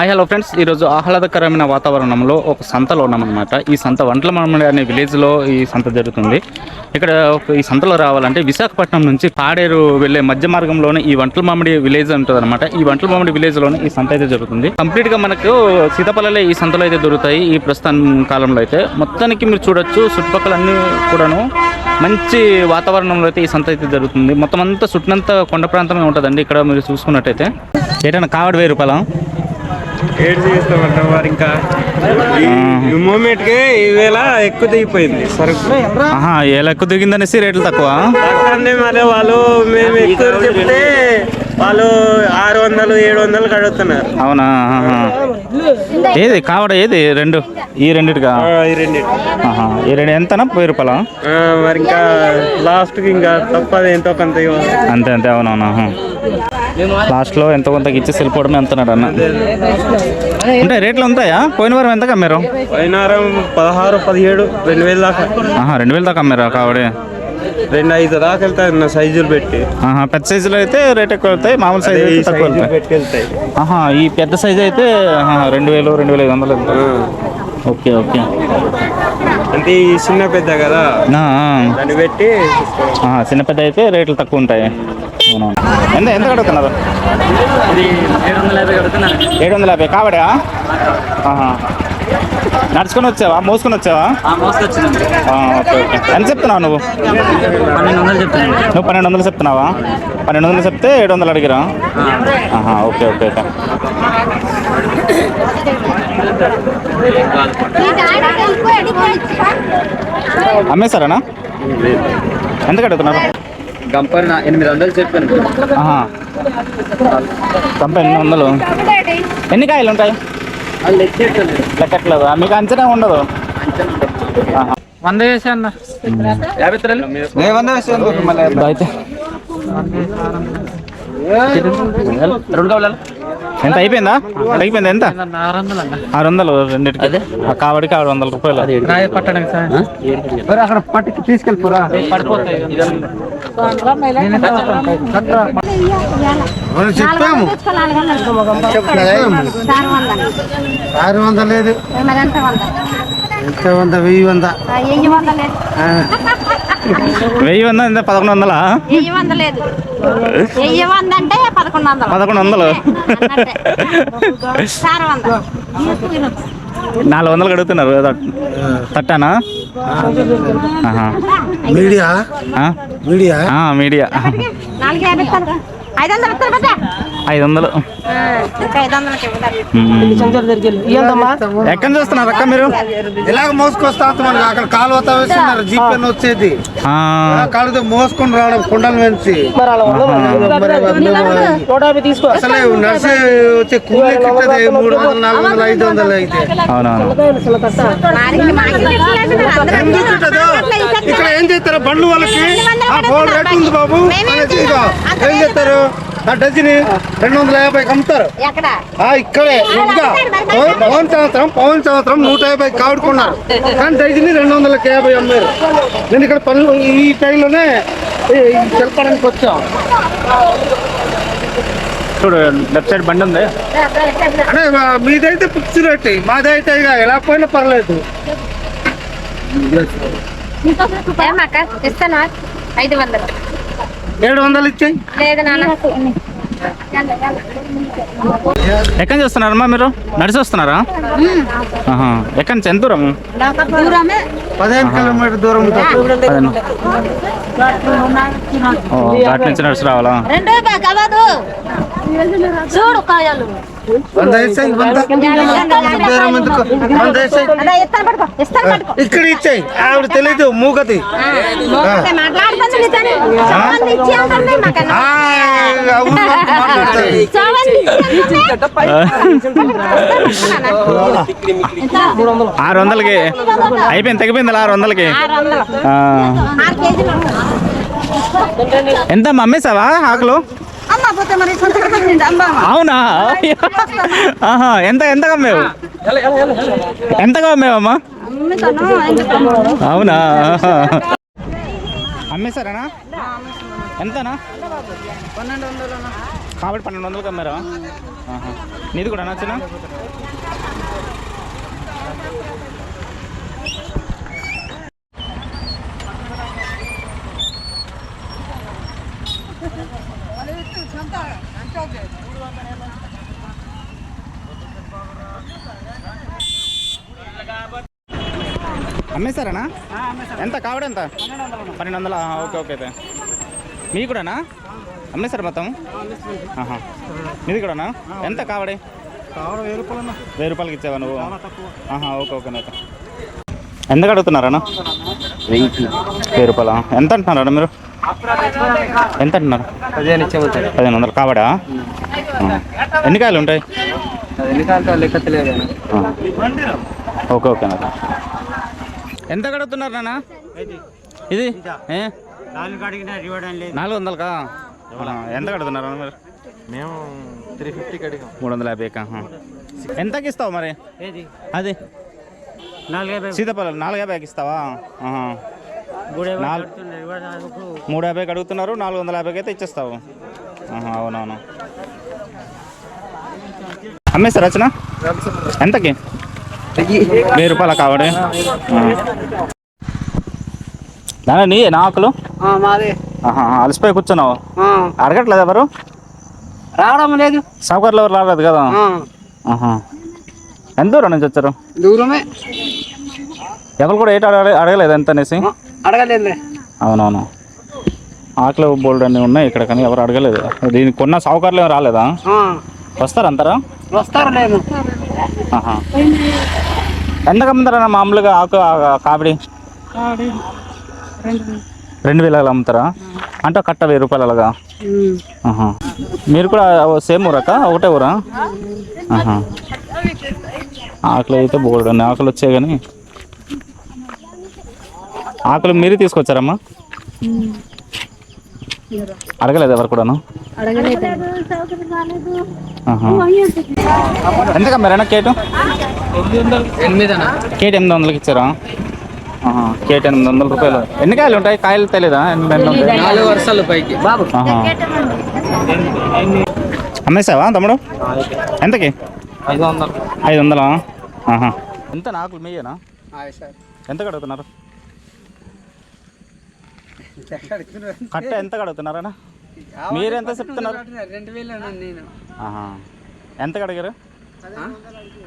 Hi hello friends. ఈరోజు ఆహ్లాదకరమైన వాతావరణంలో ఒక సంతలో ఉన్నామన్నమాట. ఈ సంత వంటల మామిడి అనే విలేజ్లో ఈ సంత జరుగుతుంది. ఇక్కడ ఒక ఈ సంతలో రావాలంటే విశాఖపట్నం నుంచి పాడేరు వెళ్ళే మధ్య మార్గంలోనే ఈ వంటల మామిడి విలేజ్ ఉంటుంది అనమాట ఈ వంటల మామిడి విలేజ్లోనే ఈ సంత అయితే జరుగుతుంది. కంప్లీట్గా మనకు సీతాఫలాలే ఈ సంతలో అయితే దొరుకుతాయి ఈ ప్రస్తుతం కాలంలో అయితే. మొత్తానికి మీరు చూడొచ్చు చుట్టుపక్కలన్నీ కూడాను మంచి వాతావరణంలో అయితే ఈ సంత అయితే జరుగుతుంది. మొత్తం అంతా చుట్టంతా కొండ ప్రాంతమే ఉంటుందండి. ఇక్కడ మీరు చూసుకున్నట్టయితే. ఏటన్నా కావడి వెయ్యి రూపాయల ఏడు చేస్తామంటాం వారు ఇంకా. ఈ మూమెంట్కి ఈవేళ ఎక్కువ దిగిపోయింది. సరుకు ఆహా లెక్క దిగిందనేసి రేట్లు తక్కువ? అక్కడనే మరి వాళ్ళు మేము ఎక్కువ చెప్తే వాళ్ళు ఆరు వందలు ఏడు వందలు కడుగుతున్నారు అవునా. ఏది? కావడ ఏది? రెండు? ఈ రెండిటిగా ఈ రెండు. ఈ రెండు ఎంతనా? వెయ్యి రూపాయల? మరి ఇంకా లాస్ట్కి ఇంకా తప్పదు ఎంతో కొంత అంతే అంతే. అవునవును. లాస్ట్లో ఎంత కొంతకి ఇచ్చి వెళ్ళిపోవడమే అంటున్నాడు అన్న. ఉంటాయి రేట్లు ఉంటాయా? పోయిన వారం ఎంత కమ్మారు? పోయినారం పదహారు పదిహేడు రెండు వేలు దాకా. రెండు వేలు దాకా అమ్మారా కావడే? రెండు ఐదు దాకా వెళ్తాయి నా సైజులు పెట్టి. ఆహా పెద్ద సైజులో అయితే రేట్ ఎక్కువ వెళ్తాయి మామూలు సైజు తక్కువ సైజులు వెళ్తాయి. ఈ పెద్ద సైజు అయితే రెండు వేలు రెండు వేల ఐదు వందలు వెళ్తాయి ఓకే ఓకే. అంటే ఈ చిన్న పెద్ద కదా. దాన్ని పెట్టి చిన్న పెద్ద అయితే రేట్లు తక్కువ ఉంటాయి. ఎంత ఎంత కడుగుతున్నారు? ఏడు వందల యాభై కావడా. నడుచుకొని వచ్చావా? మోసుకొని వచ్చావా? Okay okay. ఎంత చెప్తున్నావు నువ్వు? నువ్వు పన్నెండు వందలు చెప్తున్నావా? పన్నెండు వందలు చెప్తే ఏడు వందలు అడిగిరా ఓకే ఓకే ఓకే. అమ్మేశారనా? ఎంత కడుగుతున్నారు గంపర్ ఎనిమిది వందలు చెప్పాను. పంప ఎన్ని వందలు. ఎన్ని కాయలు ఉంటాయి? లెక్కట్లేదు? మీకు అంచనా ఉండదు. వంద వేసా అన్న. యాభై తరలు అయితే. రెండు కావాలి? ఎంత అయిపోయిందా? అయిపోయింది ఎంత? ఆరు వందలు రెండింటికి. ఆ కావడికి ఆరు వందల రూపాయలు. రాయ పట్టడానికి సార్. అక్కడ పట్టుకి తీసుకెళ్ళిపోరా. పడిపోతాయి. చెప్పాము. ఆరు వందలు. లేదు. ఎంత వంద? వెయ్యి వంద. వెయ్యి వంద ఎంత పదకొండు వందలా? వెయ్యి వంద లేదు. వెయ్యి వంద అంటే పదకొండు వందలు. పదకొండు వందలు? అన్నట్టే. సార్ వంద. నాలుగు వందలు కడుగుతున్నారు తట్టానా? ఆహా. మీడియా? ఆ? మీడియా? ఆ, మీడియా. ఐదు వందలు ఐదు వందలు. ఎక్కడి నుంచి వస్తున్నారు అక్క మీరు? ఇలాగ మోసుకొస్తా మనకి అక్కడ కాలువ వేస్తున్నారు జీప్ అని వచ్చేది. ఆ, కాలుతో మోసుకొని రావడం కుండల మేము అసలే నడిచి వచ్చే కూలి కిట్టది మూడు వందలు నాలుగు వందలు ఐదు వందలు అయితే? ఇక్కడ ఏం చేస్తారు బండ్లు వాళ్ళకి? ఆ ఫోన్ రేట్ ఉంది బాబు. ఏం చేస్తారు? ఆ డజన్ రెండు వందల యాభైకి అమ్ముతారు. ఎక్కడ? ఆ ఇక్కడే ఇంకా పవన్ సంవత్సరం పవన్ సంవత్సరం నూట యాభై కావుడుకున్నారు కానీ డైజీని రెండు వందలకి యాభై అమ్మారు. నేను ఇక్కడ పనులు ఈ టైంలోనే తెలపడానికి వచ్చాం. చూడు లెఫ్ట్ సైడ్ బండి ఉంది. అంటే మీదైతే ఫిక్స్ రేట్. మాదైతే ఇక ఎలా పోయినా పర్లేదు. ఇస్తాను? ఐదు వందలు. ఏడు వందలు ఇచ్చాయి. లేదు నాన్న. ఎక్కడి నుంచి వస్తున్నారమ్మా మీరు? నడిచి వస్తున్నారా? ఆహా. ఎక్కడి నుంచి? ఎంత దూరం దూరమే. పదిహేను కిలోమీటర్ దూరం ఘాట్ నుంచి నడిచి రావాలా? చూడు కాయలు. ఇక్కడ ఇచ్చాయి. ఆవిడ తెలీదు మూగది. మోగితే ఆరు వందలకి అయిపోయింది తగ్గిపోయింది ఆరు వందలకి ఎంత అమ్మేసావా ఆకులు? అవునా? ఆహా ఎంత ఎంతగా అమ్మేవు ఎంతగా అమ్మేవమ్మా అవునా? అమ్మేశారనా ఎంతనా కాబట్టి పన్నెండు వందలకి అమ్మారా ఆహా. నీది కూడా నచ్చిన అమ్మేశారనా? ఎంత? కావడ ఎంత? పన్నెండు వందల ఓకే ఓకే అయితే మీ కూడానా? అమ్మేశారు మొత్తం? ఆహా. మీది కూడానా? ఎంత కావడే? కావడం వెయ్యి రూపాయలు వెయ్యి రూపాయలకి ఇచ్చావా నువ్వు? ఆహా ఓకే ఓకే అయితే ఎంత అడుగుతున్నారన్నా వెయ్యి రూపాయలా? ఎంత అంటున్నారా మీరు? ఎంత అంటున్నారు? పదిహేను పదిహేను వందలు కావడా. ఎన్ని కాయలు ఉంటాయి? ఎన్ని కాలంతో లెక్క తెలియదు ఆహా. ఓకే ఓకే అన్న. ఎంత కడుగుతున్నారు నాన్న? ఇది? నాలుగు వందలకా? ఎంత కడుతున్నారు మీరు? మేము త్రీ ఫిఫ్టీకి అడిగాం మూడు వందల యాభై ఎంతకి ఇస్తావు మరి? ఏది? అది? నాలుగు యాభై. సీతాఫలం నాలుగు యాభైకి ఇస్తావా. మూడు యాభైకి అడుగుతున్నారు నాలుగు వందల యాభైకి అయితే ఇచ్చేస్తావు. అవునవును. అమ్మేస్తారు రచన ఎంతకి? వెయ్యి రూపాయల కావడే? నాన్న నీ ఆకులు? మాది. ఆహా, అలసిపోయి కూర్చున్నావు. అడగట్లేదు ఎవరు? రావడం లేదు. సౌకర్యాలు ఎవరు రాలేదు కదా. ఎంత దూరం నుంచి వచ్చారు? దూరమే. ఎవరు కూడా ఏంటి అడగ అడగలేదు ఎంత అనేసి? అడగలేదు అవునవును. ఆకలి బోల్డ్ అన్నీ ఉన్నాయి ఇక్కడ కానీ ఎవరు అడగలేదు. దీనికి కొన్న సౌకర్యం రాలేదా? వస్తారు అంటారా వస్తారు లేదు. ఎంతకు అమ్ముతారా మామూలుగా ఆకు కావిడి? రెండు వేల. అమ్ముతారా? అంటే కట్ట వెయ్యి రూపాయలు అలాగా. మీరు కూడా సేమ్ ఊరక? ఒకటే ఊరా. ఆకలి అయితే ఉన్నాయి. ఆకులు వచ్చాయి కానీ. ఆకులు మీరే తీసుకొచ్చారమ్మా? అడగలేదు ఎవరు కూడాను? ఆహా. ఎంతకా మీరైనా కేటు? కేట్ ఎనిమిది వందలకి ఇచ్చారా. కేట్ ఎనిమిది వందల రూపాయలు. ఎన్ని కాయలు ఉంటాయి? కాయలు ఉంటాయి? నాలుగు వర్షాలు పైకి. అమ్మేసావా తమ్ముడు? ఎంతకి? ఐదు వందలు ఐదు వందలా. ఎంత ఆకులు మీయేనా? ఎంత కడుగుతున్నారు? కట్ట ఎంత కడుగుతున్నారనా? మీరు ఎంత చెప్తున్నారు? రెండు వేలు నేను. అడిగారు?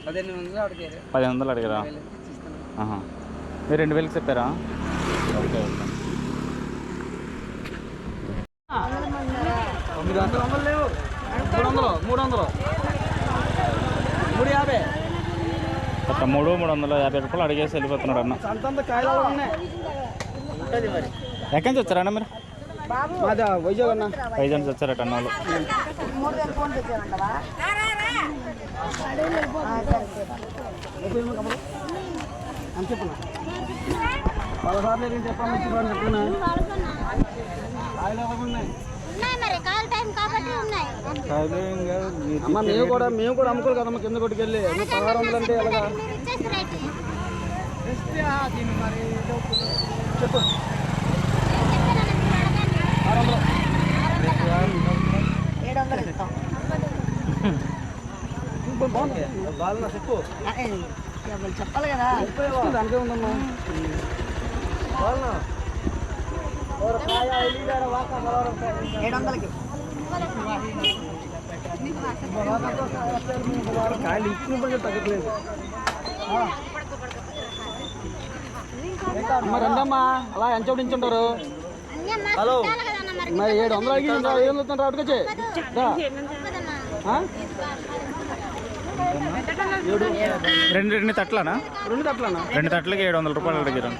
పదిహేను వందలు అడిగారు. పదిహేను వందలు అడిగారా? ఆహా. మీరు రెండు వేలకు చెప్పారా? Okay okay. మూడు వందలు. మూడు వందలు. మూడు యాభై. ఒక మూడు మూడు వందల యాభై రూపాయలు అడిగేసి వెళ్ళిపోతున్నాడు అన్న. ఎక్కడి నుంచి వచ్చారన్న మీరు? మాది వైజాగ్ అన్న. ఐదు నుంచి వచ్చారట అన్న వాళ్ళు అని చెప్పిన పదహారులు చెప్పిన ఉన్నాయి అమ్మ మేము కూడా మేము కూడా అమ్ముకోరు కదమ్మ కింద కొట్టుకెళ్ళి. పదహారు వందలు అంటే ఎలాగా? మీరు ఇచ్చేసి రైట్ ఏడు వందలు ఇస్తాం బాగా చెప్పు ఎవరు చెప్పాలి కదా దానికే ఉందమ్మా ఏడు వందలకి కాయలు తగ్గట్లేదు అమ్మ రండమ్మా అలా అన్యమ్మా హలో. మరి ఏడు వందలు అడిగి ఏడు వందలు రావట్టుకొచ్చి చెప్పదన్నా రెండు రెండు తట్లనా రెండు తట్లన్నా రెండు తట్లకి ఏడు వందల రూపాయలు అడిగారు.